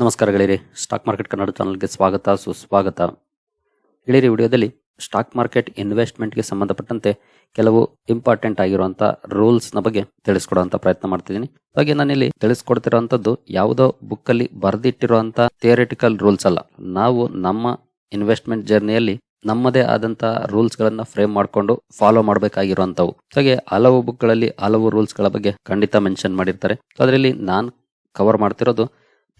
ನಮಸ್ಕಾರ ಗೆಳೆಯರಿ stock market Kannada ಚಾನಲ್ಗೆ ಸ್ವಾಗತ, ಸುಸ್ವಾಗತ. ಗೆಳೆಯರಿ, ವಿಡಿಯೋದಲ್ಲಿ ಸ್ಟಾಕ್ ಮಾರ್ಕೆಟ್ ಇನ್ವೆಸ್ಟ್ಮೆಂಟ್ಗೆ ಸಂಬಂಧಪಟ್ಟಂತೆ ಕೆಲವು ಇಂಪಾರ್ಟೆಂಟ್ ಆಗಿರುವಂಥ ರೂಲ್ಸ್ನ ಬಗ್ಗೆ ತಿಳಿಸ್ಕೊಡುವಂಥ ಪ್ರಯತ್ನ ಮಾಡ್ತಿದ್ದೀನಿ. ಹಾಗೆ ನಾನಿಲ್ಲಿ ತಿಳಿಸ್ಕೊಡ್ತಿರೋವಂಥದ್ದು ಯಾವುದೋ ಬುಕ್ ಅಲ್ಲಿ ಬರೆದಿಟ್ಟಿರುವಂತ ಥಿಯರಿಟಿಕಲ್ ರೂಲ್ಸ್ ಅಲ್ಲ. ನಾವು ನಮ್ಮ ಇನ್ವೆಸ್ಟ್ಮೆಂಟ್ ಜರ್ನಿಯಲ್ಲಿ ನಮ್ಮದೇ ಆದಂತ ರೂಲ್ಸ್ ಗಳನ್ನ ಫ್ರೇಮ್ ಮಾಡಿಕೊಂಡು ಫಾಲೋ ಮಾಡಬೇಕಾಗಿರುವಂತವು ಹಾಗೆ ಹಲವು ಬುಕ್ಗಳಲ್ಲಿ ಹಲವು ರೂಲ್ಸ್ಗಳ ಬಗ್ಗೆ ಖಂಡಿತ ಮೆನ್ಷನ್ ಮಾಡಿರ್ತಾರೆ. ಅದರಲ್ಲಿ ನಾನು ಕವರ್ ಮಾಡ್ತಿರೋದು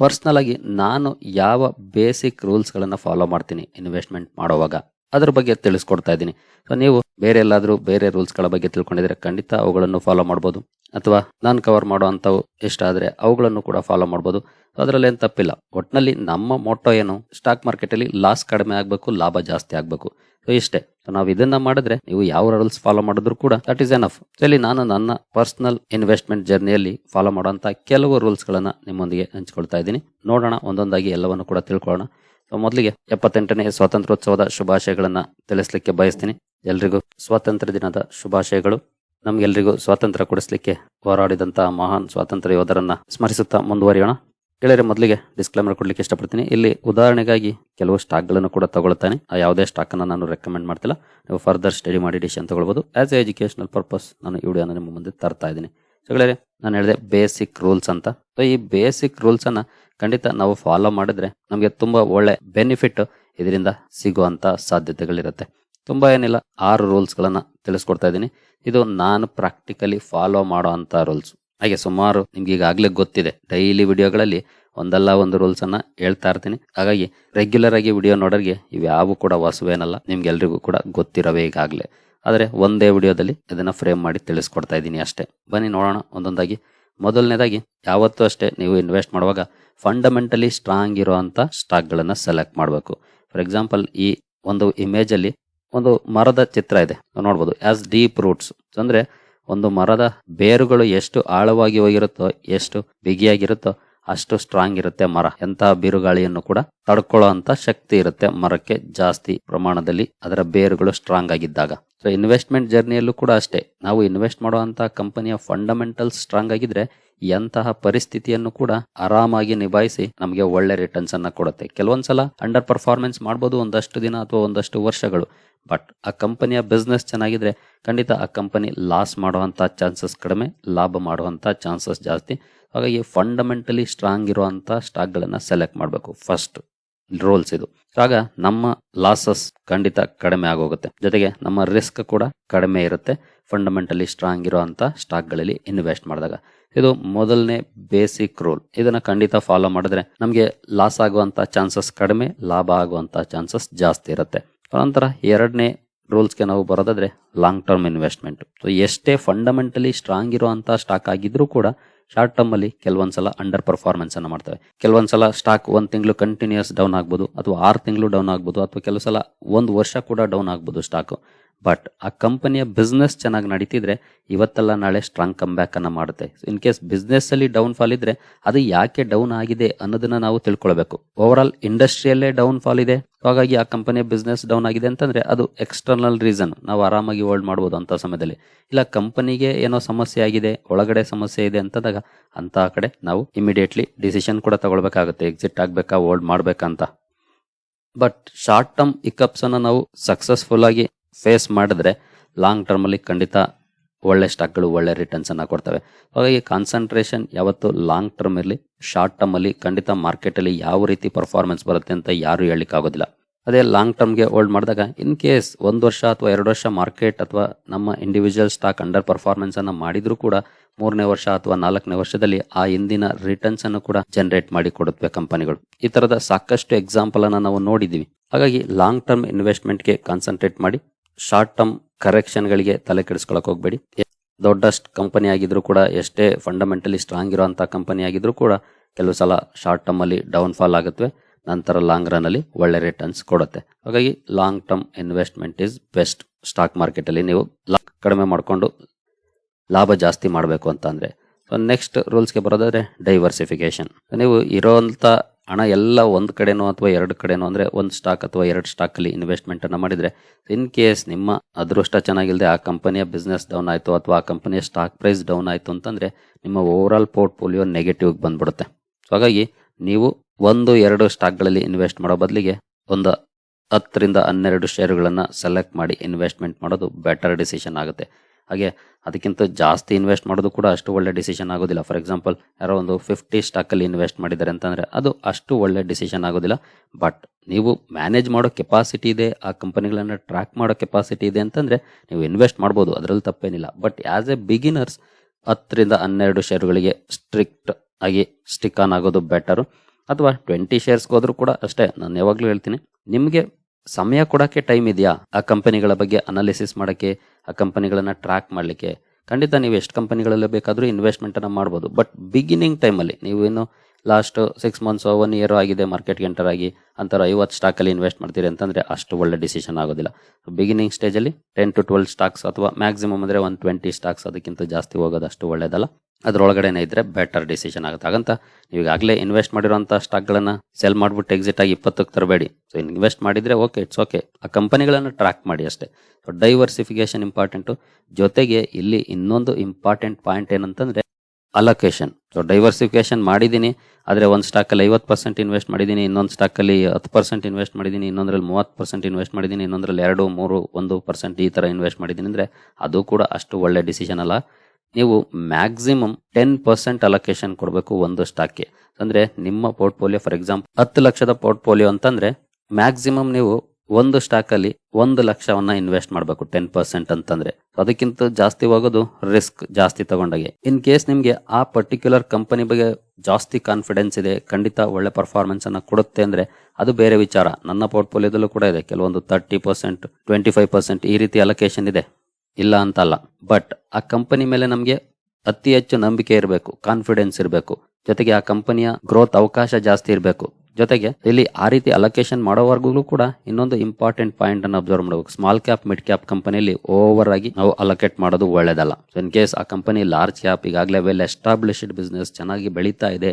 ಪರ್ಸ್ನಲ್ ಆಗಿ ನಾನು ಯಾವ ಬೇಸಿಕ್ ರೂಲ್ಸ್ ಗಳನ್ನ ಫಾಲೋ ಮಾಡ್ತೀನಿ ಇನ್ವೆಸ್ಟ್ಮೆಂಟ್ ಮಾಡುವಾಗ. ಅದ್ರ ಬಗ್ಗೆ ತಿಳಿಸ್ಕೊಡ್ತಾ ಇದ್ದೀನಿ. ಸೊ ನೀವು ಬೇರೆ ಎಲ್ಲಾದರೂ ಬೇರೆ ರೂಲ್ಸ್ಗಳ ಬಗ್ಗೆ ತಿಳ್ಕೊಂಡಿದ್ರೆ ಖಂಡಿತ ಅವುಗಳನ್ನು ಫಾಲೋ ಮಾಡ್ಬೋದು. ಅಥವಾ ನಾನು ಕವರ್ ಮಾಡೋ ಅಂಥವು ಎಷ್ಟಾದರೆ ಅವುಗಳನ್ನು ಕೂಡ ಫಾಲೋ ಮಾಡ್ಬೋದು. ಅದರಲ್ಲಿ ಏನು ತಪ್ಪಿಲ್ಲ. ಒಟ್ಟಿನಲ್ಲಿ ನಮ್ಮ ಮೊಟ್ಟೋ ಏನು? ಸ್ಟಾಕ್ ಮಾರ್ಕೆಟಲ್ಲಿ ಲಾಸ್ ಕಡಿಮೆ ಆಗಬೇಕು, ಲಾಭ ಜಾಸ್ತಿ ಆಗಬೇಕು. ಸೊ ಇಷ್ಟೇ. ಸೊ ನಾವು ಇದನ್ನ ಮಾಡಿದ್ರೆ ನೀವು ಯಾವ ರೂಲ್ಸ್ ಫಾಲೋ ಮಾಡಿದ್ರು ಕೂಡ ದಟ್ ಈಸ್ ಎನಫ್ ಇಲ್ಲಿ ನಾನು ನನ್ನ ಪರ್ಸನಲ್ ಇನ್ವೆಸ್ಟ್ಮೆಂಟ್ ಜರ್ನಿಯಲ್ಲಿ ಫಾಲೋ ಮಾಡುವಂತ ಕೆಲವು ರೂಲ್ಸ್ಗಳನ್ನು ನಿಮ್ಮೊಂದಿಗೆ ಹಂಚ್ಕೊಳ್ತಾ ಇದ್ದೀನಿ. ನೋಡೋಣ, ಒಂದೊಂದಾಗಿ ಎಲ್ಲವನ್ನು ಕೂಡ ತಿಳ್ಕೊಳ್ಳೋಣ. ಸೊ ಮೊದಲಿಗೆ ಎಪ್ಪತ್ತೆಂಟನೇ ಸ್ವಾತಂತ್ರ್ಯೋತ್ಸವದ ಶುಭಾಶಯಗಳನ್ನು ತಿಳಿಸ್ಲಿಕ್ಕೆ ಬಯಸ್ತೀನಿ. ಎಲ್ರಿಗೂ ಸ್ವಾತಂತ್ರ್ಯ ದಿನದ ಶುಭಾಶಯಗಳು. ನಮ್ಗೆಲ್ರಿಗೂ ಸ್ವಾತಂತ್ರ್ಯ ಕೊಡಿಸ್ಲಿಕ್ಕೆ ಹೋರಾಡಿದಂತಹ ಮಹಾನ್ ಸ್ವಾತಂತ್ರ್ಯ ಯೋಧರನ್ನ ಸ್ಮರಿಸುತ್ತಾ ಮುಂದುವರಿಯೋಣ. ಗೆಳೆಯರೆ, ಮೊದಲಿಗೆ ಡಿಸ್ಕ್ಲೇಮರ್ ಕೊಡ್ಲಿಕ್ಕೆ ಇಷ್ಟಪಡ್ತೀನಿ. ಇಲ್ಲಿ ಉದಾಹರಣೆಗಾಗಿ ಕೆಲವು ಸ್ಟಾಕ್ಗಳನ್ನು ಕೂಡ ತಗೊಳ್ತಾನೆ. ಆ ಯಾವುದೇ ಸ್ಟಾಕ್ ಅನ್ನು ನಾನು ರೆಕಮೆಂಡ್ ಮಾಡ್ತಿಲ್ಲ. ನೀವು ಫರ್ದರ್ ಸ್ಟಡಿ ಮಾಡಿ ಡಿಸಿಷನ್ ತಗೊಳ್ಬಹುದು ಆಸ್ ಎ ಎಜುಕೇಶನಲ್ ಪರ್ಪಸ್ ನಾನು ಈ ವಿಡಿಯೋನ ನಿಮ್ಮ ಮುಂದೆ ತರ್ತಾ ಇದ್ದೀನಿ. ಸೊ ಗೆಳೆಯರೆ, ನಾನು ಹೇಳಿದೆ ಬೇಸಿಕ್ ರೂಲ್ಸ್ ಅಂತ. ಸೊ ಈ ಬೇಸಿಕ್ ರೂಲ್ಸ್ ಅನ್ನ ಖಂಡಿತ ನಾವು ಫಾಲೋ ಮಾಡಿದ್ರೆ ನಮಗೆ ತುಂಬಾ ಒಳ್ಳೆ ಬೆನಿಫಿಟ್ ಇದರಿಂದ ಸಿಗುವಂತ ಸಾಧ್ಯತೆಗಳಿರುತ್ತೆ. ತುಂಬಾ ಏನಿಲ್ಲ, ಆರು ರೂಲ್ಸ್ಗಳನ್ನು ತಿಳಿಸ್ಕೊಡ್ತಾ ಇದ್ದೀನಿ. ಇದು ನಾನು ಪ್ರಾಕ್ಟಿಕಲಿ ಫಾಲೋ ಮಾಡೋ ಅಂತ ರೂಲ್ಸ್ ಹಾಗೆ ಸುಮಾರು ನಿಮ್ಗೆ ಈಗಾಗಲೇ ಗೊತ್ತಿದೆ ಡೈಲಿ ವಿಡಿಯೋಗಳಲ್ಲಿ ಒಂದಲ್ಲ ಒಂದು ರೂಲ್ಸ್ ಅನ್ನ ಹೇಳ್ತಾ ಇರ್ತೀನಿ. ಹಾಗಾಗಿ ರೆಗ್ಯುಲರ್ ಆಗಿ ವಿಡಿಯೋ ನೋಡೋರಿಗೆ ಇವ್ಯಾವು ಕೂಡ ಹೊಸವೇನಲ್ಲ ನಿಮ್ಗೆಲ್ರಿಗೂ ಕೂಡ ಗೊತ್ತಿರವೇ ಈಗಾಗಲೇ. ಆದರೆ ಒಂದೇ ವಿಡಿಯೋದಲ್ಲಿ ಇದನ್ನ ಫ್ರೇಮ್ ಮಾಡಿ ತಿಳಿಸ್ಕೊಡ್ತಾ ಇದ್ದೀನಿ ಅಷ್ಟೇ. ಬನ್ನಿ ನೋಡೋಣ ಒಂದೊಂದಾಗಿ. ಮೊದಲನೇದಾಗಿ, ಯಾವತ್ತೂ ಅಷ್ಟೇ ನೀವು ಇನ್ವೆಸ್ಟ್ ಮಾಡುವಾಗ ಫಂಡಮೆಂಟಲಿ ಸ್ಟ್ರಾಂಗ್ ಇರುವಂತ ಸ್ಟಾಕ್ಗಳನ್ನು ಸೆಲೆಕ್ಟ್ ಮಾಡಬೇಕು. ಫಾರ್ ಎಕ್ಸಾಂಪಲ್ ಈ ಒಂದು ಇಮೇಜಲ್ಲಿ ಒಂದು ಮರದ ಚಿತ್ರ ಇದೆ. ನೋಡ್ಬೋದು ಆಸ್ ಡೀಪ್ ರೂಟ್ಸ್ ಅಂದರೆ ಒಂದು ಮರದ ಬೇರುಗಳು ಎಷ್ಟು ಆಳವಾಗಿ ಹೋಗಿರುತ್ತೋ, ಎಷ್ಟು ಬಿಗಿಯಾಗಿರುತ್ತೋ ಅಷ್ಟು ಸ್ಟ್ರಾಂಗ್ ಇರುತ್ತೆ ಮರ. ಎಂತಹ ಬಿರುಗಾಳಿಯನ್ನು ಕೂಡ ತಡ್ಕೊಳ್ಳೋ ಶಕ್ತಿ ಇರುತ್ತೆ ಮರಕ್ಕೆ ಜಾಸ್ತಿ ಪ್ರಮಾಣದಲ್ಲಿ. ಅದರ ಬೇರುಗಳು ಸ್ಟ್ರಾಂಗ್ ಆಗಿದ್ದಾಗ. ಸೊ ಇನ್ವೆಸ್ಟ್ಮೆಂಟ್ ಜರ್ನಿಯಲ್ಲೂ ಕೂಡ ಅಷ್ಟೇ. ನಾವು ಇನ್ವೆಸ್ಟ್ ಮಾಡುವಂತಹ ಕಂಪನಿಯ ಫಂಡಮೆಂಟಲ್ಸ್ ಸ್ಟ್ರಾಂಗ್ ಆಗಿದ್ರೆ ಎಂತಹ ಪರಿಸ್ಥಿತಿಯನ್ನು ಕೂಡ ಆರಾಮಾಗಿ ನಿಭಾಯಿಸಿ ನಮಗೆ ಒಳ್ಳೆ ರಿಟರ್ನ್ಸ್ ಅನ್ನ ಕೊಡುತ್ತೆ. ಕೆಲವೊಂದ್ಸಲ ಅಂಡರ್ ಪರ್ಫಾರ್ಮೆನ್ಸ್ ಮಾಡಬಹುದು ಒಂದಷ್ಟು ದಿನ ಅಥವಾ ಒಂದಷ್ಟು ವರ್ಷಗಳು. ಬಟ್ ಆ ಕಂಪನಿಯ ಬಿಸ್ನೆಸ್ ಚೆನ್ನಾಗಿದ್ರೆ ಖಂಡಿತ ಆ ಕಂಪನಿ ಲಾಸ್ ಮಾಡುವಂತ ಚಾನ್ಸಸ್ ಕಡಿಮೆ, ಲಾಭ ಮಾಡುವಂತ ಚಾನ್ಸಸ್ ಜಾಸ್ತಿ. ಹಾಗಾಗಿ ಫಂಡಮೆಂಟಲಿ ಸ್ಟ್ರಾಂಗ್ ಇರುವಂಥ ಸ್ಟಾಕ್ಗಳನ್ನು ಸೆಲೆಕ್ಟ್ ಮಾಡಬೇಕು. ಫಸ್ಟ್ ರೂಲ್ಸ್ ಇದು. ಆಗ ನಮ್ಮ ಲಾಸಸ್ ಖಂಡಿತ ಕಡಿಮೆ ಆಗೋಗುತ್ತೆ. ಜೊತೆಗೆ ನಮ್ಮ ರಿಸ್ಕ್ ಕೂಡ ಕಡಿಮೆ ಇರುತ್ತೆ. ಫಂಡಮೆಂಟಲಿ ಸ್ಟ್ರಾಂಗ್ ಇರುವಂತ ಸ್ಟಾಕ್ಗಳಲ್ಲಿ ಇನ್ವೆಸ್ಟ್ ಮಾಡಿದಾಗ. ಇದು ಮೊದಲನೇ ಬೇಸಿಕ್ ರೂಲ್ ಇದನ್ನು ಖಂಡಿತ ಫಾಲೋ ಮಾಡಿದ್ರೆ ನಮಗೆ ಲಾಸ್ ಆಗುವಂಥ ಚಾನ್ಸಸ್ ಕಡಿಮೆ, ಲಾಭ ಆಗುವಂಥ ಚಾನ್ಸಸ್ ಜಾಸ್ತಿ ಇರುತ್ತೆ. ನಂತರ ಎರಡನೇ ರೂಲ್ಸ್ಗೆ ನಾವು ಬರೋದಾದ್ರೆ ಲಾಂಗ್ ಟರ್ಮ್ ಇನ್ವೆಸ್ಟ್ಮೆಂಟ್ ಸೊ ಎಷ್ಟೇ ಫಂಡಮೆಂಟಲಿ ಸ್ಟ್ರಾಂಗ್ ಇರುವಂಥ ಸ್ಟಾಕ್ ಆಗಿದ್ರೂ ಕೂಡ ಶಾರ್ಟ್ ಟರ್ಮ್ ಅಲ್ಲಿ ಕೆಲವೊಂದ್ಸಲ ಅಂಡರ್ ಪರ್ಫಾರ್ಮೆನ್ಸ್ ಅನ್ನ ಮಾಡ್ತವೆ. ಕೆಲವೊಂದ್ಸಲ ಸ್ಟಾಕ್ ಒಂದ್ ತಿಂಗಳು ಕಂಟಿನ್ಯೂಸ್ ಡೌನ್ ಆಗ್ಬೋದು, ಅಥವಾ ಆರು ತಿಂಗಳು ಡೌನ್ ಆಗ್ಬೋದು, ಅಥವಾ ಕೆಲವು ಸಲ ಒಂದು ವರ್ಷ ಕೂಡ ಡೌನ್ ಆಗ್ಬೋದು ಸ್ಟಾಕ್ ಬಟ್ ಆ ಕಂಪನಿಯ ಬಿಸ್ನೆಸ್ ಚೆನ್ನಾಗಿ ನಡೀತಿದ್ರೆ ಇವತ್ತೆಲ್ಲ ನಾಳೆ ಸ್ಟ್ರಾಂಗ್ ಕಮ್ ಬ್ಯಾಕ್ ಅನ್ನ ಮಾಡುತ್ತೆ. ಇನ್ ಕೇಸ್ ಬಿಸ್ನೆಸ್ ಅಲ್ಲಿ ಡೌನ್ ಫಾಲ್ ಇದ್ರೆ ಅದು ಯಾಕೆ ಡೌನ್ ಆಗಿದೆ ಅನ್ನೋದನ್ನ ನಾವು ತಿಳ್ಕೊಳ್ಬೇಕು. ಓವರ್ ಆಲ್ ಇಂಡಸ್ಟ್ರಿಯಲ್ಲೇ ಡೌನ್ ಫಾಲ್ ಇದೆ ಹಾಗಾಗಿ ಆ ಕಂಪನಿಯ ಬಿಸ್ನೆಸ್ ಡೌನ್ ಆಗಿದೆ ಅಂತಂದ್ರೆ ಅದು ಎಕ್ಸ್ಟರ್ನಲ್ ರೀಸನ್ ನಾವು ಆರಾಮಾಗಿ ಹೋಲ್ಡ್ ಮಾಡ್ಬೋದು ಅಂತ ಸಮಯದಲ್ಲಿ. ಇಲ್ಲ ಕಂಪನಿಗೆ ಏನೋ ಸಮಸ್ಯೆ ಆಗಿದೆ, ಒಳಗಡೆ ಸಮಸ್ಯೆ ಇದೆ ಅಂತಂದಾಗ ಅಂತ ಕಡೆ ನಾವು ಇಮಿಡಿಯೇಟ್ಲಿ ಡಿಸಿಷನ್ ಕೂಡ ತಗೊಳ್ಬೇಕಾಗುತ್ತೆ. ಎಕ್ಸಿಟ್ ಆಗ್ಬೇಕಾ ಹೋಲ್ಡ್ ಮಾಡ್ಬೇಕಂತ ಬಟ್ ಶಾರ್ಟ್ ಟರ್ಮ್ ಇಕಪ್ಸ್ ಅನ್ನ ನಾವು ಸಕ್ಸಸ್ಫುಲ್ ಆಗಿ ಫೇಸ್ ಮಾಡಿದ್ರೆ ಲಾಂಗ್ ಟರ್ಮಲ್ಲಿ ಖಂಡಿತ ಒಳ್ಳೆ ಸ್ಟಾಕ್ಗಳು ಒಳ್ಳೆ ರಿಟರ್ನ್ಸ್ ಅನ್ನ ಕೊಡ್ತವೆ. ಹಾಗಾಗಿ ಕಾನ್ಸಂಟ್ರೇಷನ್ ಯಾವತ್ತು ಲಾಂಗ್ ಟರ್ಮ್ ಇರಲಿ ಶಾರ್ಟ್ ಟರ್ಮಲ್ಲಿ ಖಂಡಿತ ಮಾರ್ಕೆಟಲ್ಲಿ ಯಾವ ರೀತಿ ಪರ್ಫಾರ್ಮೆನ್ಸ್ ಬರುತ್ತೆ ಅಂತ ಯಾರು ಹೇಳಲಿಕ್ಕೆ ಆಗೋದಿಲ್ಲ ಅದೇ ಲಾಂಗ್ ಟರ್ಮ್ಗೆ ಹೋಲ್ಡ್ ಮಾಡಿದಾಗ ಇನ್ ಕೇಸ್ ಒಂದು ವರ್ಷ ಅಥವಾ ಎರಡು ವರ್ಷ ಮಾರ್ಕೆಟ್ ಅಥವಾ ನಮ್ಮ ಇಂಡಿವಿಜುವಲ್ ಸ್ಟಾಕ್ ಅಂಡರ್ ಪರ್ಫಾರ್ಮೆನ್ಸನ್ನು ಮಾಡಿದ್ರು ಕೂಡ ಮೂರನೇ ವರ್ಷ ಅಥವಾ ನಾಲ್ಕನೇ ವರ್ಷದಲ್ಲಿ ಆ ಹಿಂದಿನ ರಿಟರ್ನ್ಸ್ ಅನ್ನು ಕೂಡ ಜನರೇಟ್ ಮಾಡಿ ಕೊಡುತ್ತವೆ ಕಂಪನಿಗಳು ಈ ತರದ ಸಾಕಷ್ಟು ಎಕ್ಸಾಂಪಲ್ ಅನ್ನು ನಾವು ನೋಡಿದ್ದೀವಿ. ಹಾಗಾಗಿ ಲಾಂಗ್ ಟರ್ಮ್ ಇನ್ವೆಸ್ಟ್ಮೆಂಟ್ಗೆ ಕಾನ್ಸಂಟ್ರೇಟ್ ಮಾಡಿ ಶಾರ್ಟ್ ಟರ್ಮ್ ಕರೆಕ್ಷನ್ಗಳಿಗೆ ತಲೆ ಕೆಡಿಸ್ಕೊಳಕ್ ಹೋಗ್ಬೇಡಿ. ದೊಡ್ಡಷ್ಟು ಕಂಪನಿ ಆಗಿದ್ರು ಕೂಡ ಎಷ್ಟೇ ಫಂಡಮೆಂಟಲಿ ಸ್ಟ್ರಾಂಗ್ ಇರುವಂತಹ ಕಂಪನಿ ಆಗಿದ್ರು ಕೂಡ ಕೆಲವು ಸಲ ಶಾರ್ಟ್ ಟರ್ಮ್ ಅಲ್ಲಿ ಡೌನ್ ಫಾಲ್ ಆಗುತ್ತೆ. ನಂತರ ಲಾಂಗ್ ರನ್ ಅಲ್ಲಿ ಒಳ್ಳೆ ರಿಟರ್ನ್ಸ್ ಕೊಡುತ್ತೆ. ಹಾಗಾಗಿ long term investment is best stock market ಅಲ್ಲಿ ನೀವು ಕಡಿಮೆ ಮಾಡಿಕೊಂಡು ಲಾಭ ಜಾಸ್ತಿ ಮಾಡಬೇಕು ಅಂತ ಅಂದ್ರೆ. ನೆಕ್ಸ್ಟ್ ರೂಲ್ಸ್ಗೆ ಬರೋದಾದ್ರೆ ಡೈವರ್ಸಿಫಿಕೇಶನ್ ನೀವು ಇರೋಂಥ ಹಣ ಎಲ್ಲ ಒಂದು ಕಡೆನೋ ಅಥವಾ ಎರಡು ಕಡೆನೋ ಅಂದರೆ ಒಂದು ಸ್ಟಾಕ್ ಅಥವಾ ಎರಡು ಸ್ಟಾಕ್ ಅಲ್ಲಿ ಮಾಡಿದರೆ ಇನ್ ಕೇಸ್ ನಿಮ್ಮ ಅದೃಷ್ಟ ಚೆನ್ನಾಗಿಲ್ಲದೆ ಆ ಕಂಪನಿಯ ಬಿಸ್ನೆಸ್ ಡೌನ್ ಆಯಿತು ಅಥವಾ ಆ ಕಂಪನಿಯ ಸ್ಟಾಕ್ ಪ್ರೈಸ್ ಡೌನ್ ಆಯಿತು ಅಂತಂದರೆ ನಿಮ್ಮ ಓವರ್ ಪೋರ್ಟ್ಫೋಲಿಯೋ ನೆಗೆಟಿವ್ಗೆ ಬಂದ್ಬಿಡುತ್ತೆ. ಸೊ ಹಾಗಾಗಿ ನೀವು ಒಂದು, ಎರಡು ಸ್ಟಾಕ್ಗಳಲ್ಲಿ ಇನ್ವೆಸ್ಟ್ ಮಾಡೋ ಬದಲಿಗೆ ಒಂದು ಹತ್ತರಿಂದ ಹನ್ನೆರಡು ಷೇರುಗಳನ್ನು ಸೆಲೆಕ್ಟ್ ಮಾಡಿ ಇನ್ವೆಸ್ಟ್ಮೆಂಟ್ ಮಾಡೋದು ಬೆಟರ್ ಡಿಸಿಷನ್ ಆಗುತ್ತೆ. ಹಾಗೆ ಅದಕ್ಕಿಂತ ಜಾಸ್ತಿ ಇನ್ವೆಸ್ಟ್ ಮಾಡೋದು ಕೂಡ ಅಷ್ಟು ಒಳ್ಳೆ ಡಿಸಿಷನ್ ಆಗೋದಿಲ್ಲ. ಫಾರ್ ಎಕ್ಸಾಂಪಲ್ ಯಾರೋ ಒಂದು ಫಿಫ್ಟಿ ಸ್ಟಾಕಲ್ಲಿ ಇನ್ವೆಸ್ಟ್ ಮಾಡಿದ್ದಾರೆ ಅಂತಂದರೆ ಅದು ಅಷ್ಟು ಒಳ್ಳೆ ಡಿಸಿಷನ್ ಆಗೋದಿಲ್ಲ. ಬಟ್ ನೀವು ಮ್ಯಾನೇಜ್ ಮಾಡೋ ಕೆಪಾಸಿಟಿ ಇದೆ, ಆ ಕಂಪನಿಗಳನ್ನು ಟ್ರ್ಯಾಕ್ ಮಾಡೋ ಕೆಪಾಸಿಟಿ ಇದೆ ಅಂತಂದರೆ ನೀವು ಇನ್ವೆಸ್ಟ್ ಮಾಡ್ಬೋದು, ಅದರಲ್ಲಿ ತಪ್ಪೇನಿಲ್ಲ. ಬಟ್ ಆ್ಯಸ್ ಎ ಬಿಗಿನರ್ಸ್ ಹತ್ತರಿಂದ ಹನ್ನೆರಡು ಶೇರುಗಳಿಗೆ ಸ್ಟ್ರಿಕ್ಟ್ ಆಗಿ ಸ್ಟಿಕ್ ಆನ್ ಆಗೋದು ಬೆಟರು ಅಥವಾ ಟ್ವೆಂಟಿ ಶೇರ್ಸ್ಗೆ ಕೂಡ ಅಷ್ಟೇ, ನಾನು ಯಾವಾಗಲೂ ಹೇಳ್ತೀನಿ, ನಿಮಗೆ ಸಮಯ ಕೊಡೋಕ್ಕೆ ಟೈಮ್ ಇದೆಯಾ? ಆ ಕಂಪನಿಗಳ ಬಗ್ಗೆ ಅನಾಲಿಸಿಸ್ ಮಾಡೋಕ್ಕೆ, ಆ ಕಂಪನಿಗಳನ್ನ ಟ್ರ್ಯಾಕ್ ಮಾಡಲಿಕ್ಕೆ. ಖಂಡಿತ ನೀವು ಎಷ್ಟು ಕಂಪನಿಗಳಲ್ಲಿ ಬೇಕಾದರೂ ಇನ್ವೆಸ್ಟ್ಮೆಂಟನ್ನು ಮಾಡ್ಬೋದು. ಬಟ್ ಬಿಗಿನಿಂಗ್ ಟೈಮಲ್ಲಿ ನೀವು ಇನ್ನು last six months, one year ಆಗಿದೆ ಮಾರ್ಕೆಟ್ಗೆ ಎಂಟರ್ ಆಗಿ. ಅಂತರ ಐವತ್ತು ಸ್ಟಾಕಲ್ಲಿ ಇನ್ವೆಸ್ಟ್ ಮಾಡ್ತೀರಿ ಅಂತಂದರೆ ಅಷ್ಟು ಒಳ್ಳೆ ಡಿಸಿಷನ್ ಆಗೋದಿಲ್ಲ. ಬಿಗಿನಿಂಗ್ ಸ್ಟೇಜಲ್ಲಿ ಟೆನ್ ಟು ಟ್ವೆಲ್ ಸ್ಟಾಕ್ಸ್ ಅಥವಾ ಮ್ಯಾಕ್ಸಿಮಮ್ ಅಂದರೆ ಒಂದು ಟ್ವೆಂಟಿ ಸ್ಟಾಕ್ಸ್ ಅದಕ್ಕಿಂತ ಜಾಸ್ತಿ ಹೋಗೋದು ಅಷ್ಟು ಒಳ್ಳೆಯದಲ್ಲ ಅದರೊಳಗಡೆನೇ ಇದ್ದರೆ ಬೆಟರ್ ಡಿಸಿಷನ್ ಆಗುತ್ತೆ. ಹಾಗಂತ ಈಗಾಗಲೇ ಇನ್ವೆಸ್ಟ್ ಮಾಡಿರೋಂಥ ಸ್ಟಾಕ್ಗಳನ್ನು ಸೆಲ್ ಮಾಡಿಬಿಟ್ಟು ಎಕ್ಸಿಟ್ ಆಗಿ ಇಪ್ಪತ್ತಕ್ಕೆ ತರಬೇಡಿ. ಸೊ ಇನ್ವೆಸ್ಟ್ ಮಾಡಿದರೆ ಓಕೆ ಇಟ್ಸ್ ಓಕೆ ಆ ಕಂಪನಿಗಳನ್ನು ಟ್ರ್ಯಾಕ್ ಮಾಡಿ ಅಷ್ಟೇ. ಸೊ ಡೈವರ್ಸಿಫಿಕೇಶನ್ ಇಂಪಾರ್ಟೆಂಟು ಜೊತೆಗೆ ಇಲ್ಲಿ ಇನ್ನೊಂದು ಇಂಪಾರ್ಟೆಂಟ್ ಪಾಯಿಂಟ್ ಏನಂತಂದ್ರೆ ಅಲೊಕೇಶನ್ ಸೊ ಡೈವರ್ಸಿಫಿಕೇಶನ್ ಮಾಡಿದ್ದೀನಿ, ಆದರೆ ಒಂದು ಸ್ಟಾಕಲ್ಲಿ ಐವತ್ತು ಪರ್ಸೆಂಟ್ ಇನ್ವೆಸ್ಟ್ ಮಾಡಿದ್ದೀನಿ, ಇನ್ನೊಂದು ಸ್ಟಾಕಲ್ಲಿ ಹತ್ತು ಪರ್ಸೆಂಟ್ ಇನ್ವೆಸ್ಟ್ ಮಾಡಿದ್ದೀನಿ, ಇನ್ನೊಂದರಲ್ಲಿ ಮೂವತ್ತು ಪರ್ಸೆಂಟ್ ಇನ್ವೆಸ್ಟ್ ಮಾಡಿದ್ದೀನಿ, ಇನ್ನೊಂದರಲ್ಲಿ ಎರಡು, ಮೂರು, ಒಂದು ಪರ್ಸೆಂಟ್ ಈ ಥರ ಇನ್ವೆಸ್ಟ್ ಮಾಡಿದ್ದೀನಿ ಅಂದರೆ ಅದು ಕೂಡ ಅಷ್ಟು ಒಳ್ಳೆ ಡಿಸಿಷನ್ ಅಲ್ಲ. ನೀವು ಮ್ಯಾಕ್ಸಿಮಮ್ ಟೆನ್ ಪರ್ಸೆಂಟ್ ಅಲೊಕೇಶನ್ ಕೊಡಬೇಕು ಒಂದು ಸ್ಟಾಕ್ಗೆ ಅಂದರೆ ನಿಮ್ಮ ಪೋರ್ಟ್ಫೋಲಿಯೋ ಫಾರ್ ಎಕ್ಸಾಂಪಲ್ ಹತ್ತು ಲಕ್ಷದ ಪೋರ್ಟ್ಫೋಲಿಯೋ ಅಂತಂದರೆ ಮ್ಯಾಕ್ಸಿಮಮ್ ನೀವು ಒಂದು ಸ್ಟಾಕಲ್ಲಿ ಒಂದು ಲಕ್ಷವನ್ನ ಇನ್ವೆಸ್ಟ್ ಮಾಡಬೇಕು ಟೆನ್ ಪರ್ಸೆಂಟ್ ಅಂತಂದ್ರೆ. ಅದಕ್ಕಿಂತ ಜಾಸ್ತಿ ಹೋಗೋದು ರಿಸ್ಕ್ ಜಾಸ್ತಿ ತಗೊಂಡಾಗೆ. ಇನ್ ಕೇಸ್ ನಿಮಗೆ ಆ ಪರ್ಟಿಕ್ಯುಲರ್ ಕಂಪನಿ ಬಗ್ಗೆ ಜಾಸ್ತಿ ಕಾನ್ಫಿಡೆನ್ಸ್ ಇದೆ, ಖಂಡಿತ ಒಳ್ಳೆ ಪರ್ಫಾರ್ಮೆನ್ಸ್ ಅನ್ನ ಕೊಡುತ್ತೆ ಅಂದ್ರೆ ಅದು ಬೇರೆ ವಿಚಾರ. ನನ್ನ ಪೋರ್ಟ್ಫೋಲಿಯೋದಲ್ಲೂ ಕೂಡ ಇದೆ. ಕೆಲವೊಂದು thirty percent twenty five percent ಈ ರೀತಿ ಅಲೋಕೇಶನ್ ಇದೆ. ಇಲ್ಲ ಅಂತ ಅಲ್ಲ. ಬಟ್ ಆ ಕಂಪನಿ ಮೇಲೆ ನಮಗೆ ಅತಿ ಹೆಚ್ಚು ನಂಬಿಕೆ ಇರಬೇಕು ಕಾನ್ಫಿಡೆನ್ಸ್ ಇರಬೇಕು. ಜೊತೆಗೆ ಆ ಕಂಪನಿಯ ಗ್ರೋತ್ ಅವಕಾಶ ಜಾಸ್ತಿ ಇರಬೇಕು. ಜೊತೆಗೆ ಇಲ್ಲಿ ಆ ರೀತಿ ಅಲೋಕೇಶನ್ ಮಾಡೋವರೆಗೂ ಕೂಡ ಇನ್ನೊಂದು ಇಂಪಾರ್ಟೆಂಟ್ ಪಾಯಿಂಟ್ ಅನ್ನು ಅಬ್ಸರ್ವ್ ಮಾಡಬೇಕು. ಸ್ಮಾಲ್ ಕ್ಯಾಪ್ ಮಿಡ್ ಕ್ಯಾಪ್ ಕಂಪನಿಯಲ್ಲಿ ಓವರ್ ಆಗಿ ನಾವು ಅಲೋಕೇಟ್ ಮಾಡೋದು ಒಳ್ಳೇದಲ್ಲ. ಸೊ ಇನ್ ಕೇಸ್ ಆ ಕಂಪನಿ ಲಾರ್ಜ್ ಕ್ಯಾಪ್ ಈಗಾಗಲೇ ವೆಲ್ ಎಸ್ಟಾಬ್ಲಿಷ್ಡ್ ಬಿಸ್ನೆಸ್ ಚೆನ್ನಾಗಿ ಬೆಳೀತಾ ಇದೆ,